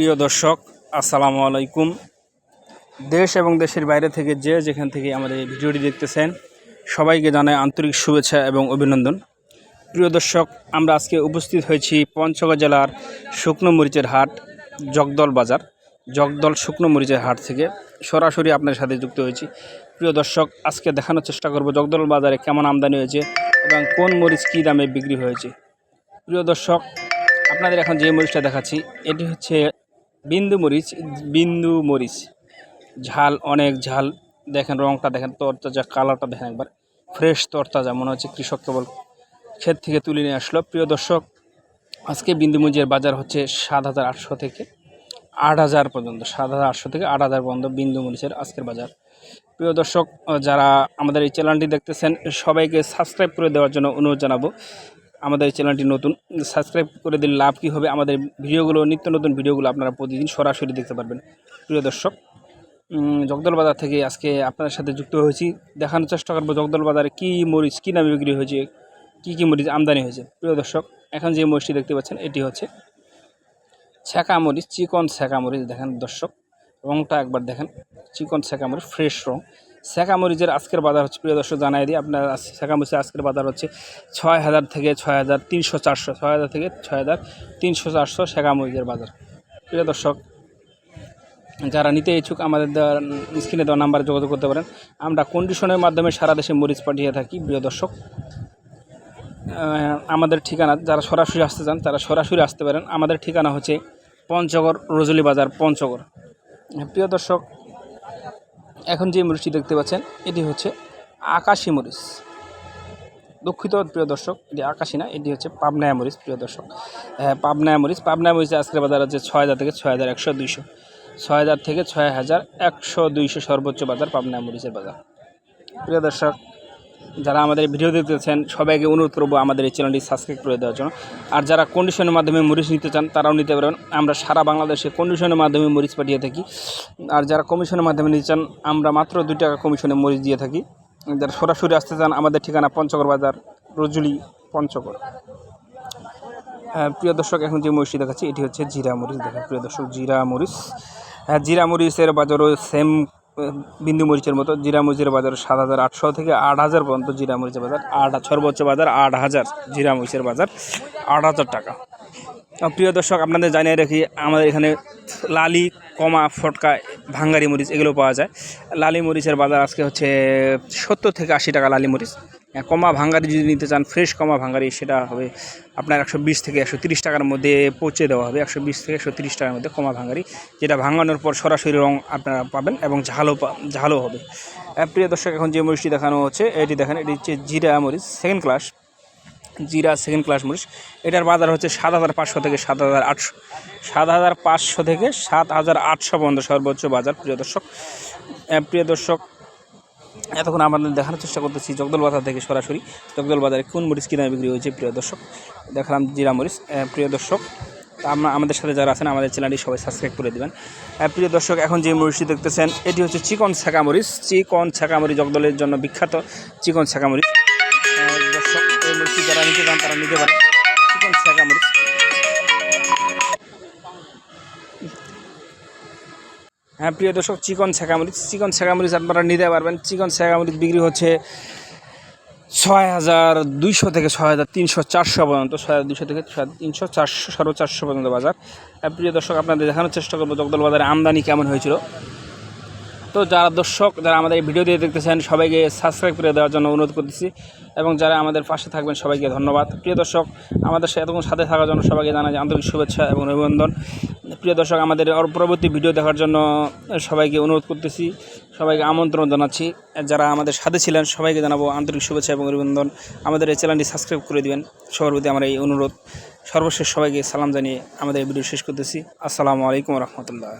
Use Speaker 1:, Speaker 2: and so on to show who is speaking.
Speaker 1: প্রিয় দর্শক, আসসালামু আলাইকুম। দেশ এবং দেশের বাইরে থেকে যে যেখান থেকে আমাদের এই ভিডিওটি দেখতেছেন, সবাইকে জানাই আন্তরিক শুভেচ্ছা এবং অভিনন্দন। প্রিয় দর্শক, আমরা আজকে উপস্থিত হয়েছি পঞ্চগড় জেলার শুকনো মরিচের হাট, জগদল বাজার। জগদল শুকনো মরিচের হাট থেকে সরাসরি আপনার সাথে যুক্ত হয়েছি। প্রিয় দর্শক, আজকে দেখানোর চেষ্টা করব জগদল বাজারে কেমন আমদানি হয়েছে এবং কোন মরিচ কী দামে বিক্রি হয়েছে। প্রিয় দর্শক, আপনাদের এখন যে মরিচটা দেখাচ্ছি, এটি হচ্ছে বিন্দু মরিচ বিন্দু মরিচ। ঝাল, অনেক ঝাল। দেখেন রংটা দেখেন, তরতাজা, কালারটা দেখেন একবার। ফ্রেশ, তরতাজা, মনে হচ্ছে কৃষক কেবল ক্ষেত থেকে তুলে নিয়ে আসলো। প্রিয় দর্শক, আজকে বিন্দু মরিচের বাজার হচ্ছে সাত হাজার আটশো থেকে আট হাজার পর্যন্ত, সাত হাজার আটশো থেকে আট হাজার পর্যন্ত বিন্দু মরিচের আজকের বাজার। প্রিয় দর্শক, যারা আমাদের এই চ্যানেলটি দেখতেছেন, সবাইকে সাবস্ক্রাইব করে দেওয়ার জন্য অনুরোধ জানাব। আমাদের চ্যানেলটি নতুন সাবস্ক্রাইব করে দিলে লাভ কী হবে? আমাদের ভিডিওগুলো, নিত্য নতুন ভিডিওগুলো আপনারা প্রতিদিন সরাসরি দেখতে পারবেন। প্রিয় দর্শক জগদল বাজার থেকে আজকে আপনাদের সাথে যুক্ত হয়েছি। দেখানোর চেষ্টা করব জগদল বাজারে কী মরিচ, কী নামে বিক্রি হয়েছে, কী কী মরিচ আমদানি হয়েছে। প্রিয় দর্শক, এখন যে মরিচটি দেখতে পাচ্ছেন, এটি হচ্ছে ছ্যাঁকা মরিচ, চিকন ছ্যাঁকা মরিচ। দেখেন দর্শক, রংটা একবার দেখেন। চিকন ছ্যাঁকা মরিচ ফ্রেশ রং। মরিচের আজকের বাজার হচ্ছে, প্রিয় দর্শক, জানাই দিই আপনার মরিচের আজকের বাজার হচ্ছে ছয় হাজার থেকে ছয় হাজার তিনশো চারশো, ছয় হাজার থেকে ছয় হাজার তিনশো চারশো মরিচের বাজার। প্রিয় দর্শক, যারা নিতে ইচ্ছুক আমাদের স্ক্রিনে দেওয়া নাম্বারে যোগাযোগ করতে পারেন। আমরা কন্ডিশনের মাধ্যমে সারা দেশে মরিচ পাঠিয়ে থাকি, প্রিয় দর্শক। আমাদের ঠিকানা, যারা সরাসরি আসতে চান, তারা সরাসরি আসতে পারেন। আমাদের ঠিকানা হচ্ছে পঞ্চগড় রজলি বাজার পঞ্চগড়। প্রিয় দর্শক এখন যে মরিচটি দেখতে পাচ্ছেন, এটি হচ্ছে আকাশি মরিচ। দুঃখিত, প্রিয় দর্শক, এটি আকাশি না, এটি হচ্ছে পাবনায়া মরিচ, প্রিয় দর্শক। হ্যাঁ পাবনায়া মরিচ পাবনায়া মরিচ আজকের বাজার আছে ছয় হাজার থেকে ছয় হাজার একশো দুইশো। ছয় হাজার থেকে ছয় হাজার একশো দুইশো সর্বোচ্চ বাজার পাবনায়া মরিচের বাজার। প্রিয় দর্শক যারা আমাদের ভিডিও দেখতেছেন সবাইকে অনুরোধ করব আমাদের এই চ্যানেলটি সাবস্ক্রাইব করে দেওয়ার জন্য। আর যারা কন্ডিশনের মাধ্যমে মরিচ নিতে চান তারাও নিতে পারেন। আমরা সারা বাংলাদেশে কন্ডিশনের মাধ্যমে মরিচ পাঠিয়ে থাকি। আর যারা কমিশনের মাধ্যমে নিতে চান আমরা মাত্র দুই টাকা কমিশনে মরিচ দিয়ে থাকি। যারা সরাসরি আসতে চান আমাদের ঠিকানা পঞ্চগড় বাজার রজুলি পঞ্চগড়। হ্যাঁ, প্রিয় দর্শক এখন যে মরিচটি দেখাচ্ছি এটি হচ্ছে জিরা মরিচ। দেখেন প্রিয় দর্শক জিরা মরিচ। হ্যাঁ জিরা মরিচের বাজারও সেম বিন্দু মরিচের মতো জিরা মরিচের বাজার সাত হাজার আটশো থেকে আট হাজার পর্যন্ত জিরা মরিচের বাজার, আট সর্বোচ্চ বাজার আট হাজার জিরা মরিচের বাজার আট হাজার টাকা। প্রিয় দর্শক, আপনাদের জানিয়ে রাখি, আমাদের এখানে লালি, কমা, ফটকা, ভাঙ্গারি মরিচ এগুলো পাওয়া যায়। লালি মরিচের বাজার আজকে হচ্ছে সত্তর থেকে আশি টাকা লালি মরিচ। কমা ভাঙ্গারি যদি নিতে চান ফ্রেশ কমা ভাঙ্গারি সেটা হবে আপনার একশো বিশ থেকে একশো তিরিশ টাকার মধ্যে পৌঁছে দেওয়া হবে একশো বিশ থেকে একশো তিরিশ টাকার মধ্যে কমা ভাঙ্গারি যেটা ভাঙানোর পর সরাসরি রং আপনারা পাবেন এবং ঝালও ঝালও হবে। আহ, প্রিয় দর্শক এখন যে মরিচটি দেখানো হচ্ছে এটি দেখেন এটি হচ্ছে জিরা মরিচ সেকেন্ড ক্লাস জিরা সেকেন্ড ক্লাস মরিচ। এটার বাজার হচ্ছে সাত হাজার পাঁচশো থেকে সাত হাজার আটশো সাত হাজার পাঁচশো থেকে সাত হাজার আটশো পর্যন্ত সর্বোচ্চ বাজার প্রিয় দর্শক। আহ, প্রিয় দর্শক এতক্ষণ আমাদের দেখানোর চেষ্টা করতেছি জগদল বাজার থেকে সরাসরি। জগদল বাজারে কোন মরিচ কিনা বিক্রি হয়েছে, প্রিয় দর্শক? দেখালাম জিরা মরিচ। প্রিয় দর্শক আমরা, আমাদের সাথে যারা আছেন, আমাদের চ্যানেলটি সবাই সাবস্ক্রাইব করে দেবেন। প্রিয় দর্শক, এখন যে মরিচটি দেখতেছেন, এটি হচ্ছে চিকন ছাকা মরিচ। চিকন মরিচ জগদলের জন্য বিখ্যাত চিকন ছাকা মরিচ। দর্শক, এই মরিচটি যারা নিতে চান, তারা নিতে পারেন। হ্যাঁ প্রিয় দর্শক চিকন ছেঁকামরিচ চিকন ছেঁকামরিচ আপনারা নিতে পারবেন। চিকন ছেঁকামরিচ বিক্রি হচ্ছে ছয় হাজার দুইশো থেকে ছয় হাজার তিনশো চারশো পর্যন্ত ছয় হাজার দুশো থেকে ছয় তিনশো চারশো সাড়ে চারশো পর্যন্ত বাজার। হ্যাঁ, প্রিয় দর্শক আপনাদের দেখানোর চেষ্টা করব জগদল বাজারে আমদানি কেমন হয়েছিল। তো যারা দর্শক, যারা আমাদের এই ভিডিও দিয়ে দেখতেছেন, সবাইকে সাবস্ক্রাইব করে দেওয়ার জন্য অনুরোধ করতেছি এবং যারা আমাদের পাশে থাকবেন, সবাইকে ধন্যবাদ। প্রিয় দর্শক, আমাদের এতক্ষণ সাথে থাকার জন্য সবাইকে জানাই আন্তরিক শুভেচ্ছা এবং অভিনন্দন। প্রিয় দর্শক, আমাদের পরবর্তী ভিডিও দেখার জন্য সবাইকে অনুরোধ করতেছি, সবাইকে আমন্ত্রণ জানাচ্ছি। যারা আমাদের সাথে ছিলেন, সবাইকে জানাব আন্তরিক শুভেচ্ছা এবং অভিনন্দন। আমাদের এই চ্যানেলটি সাবস্ক্রাইব করে দিবেন। সবার প্রতি আমার এই অনুরোধ। সর্বশেষ সবাইকে সালাম জানিয়ে আমাদের ভিডিও শেষ করতেছি। আসসালামু আলাইকুম রহমতুল্লাহ।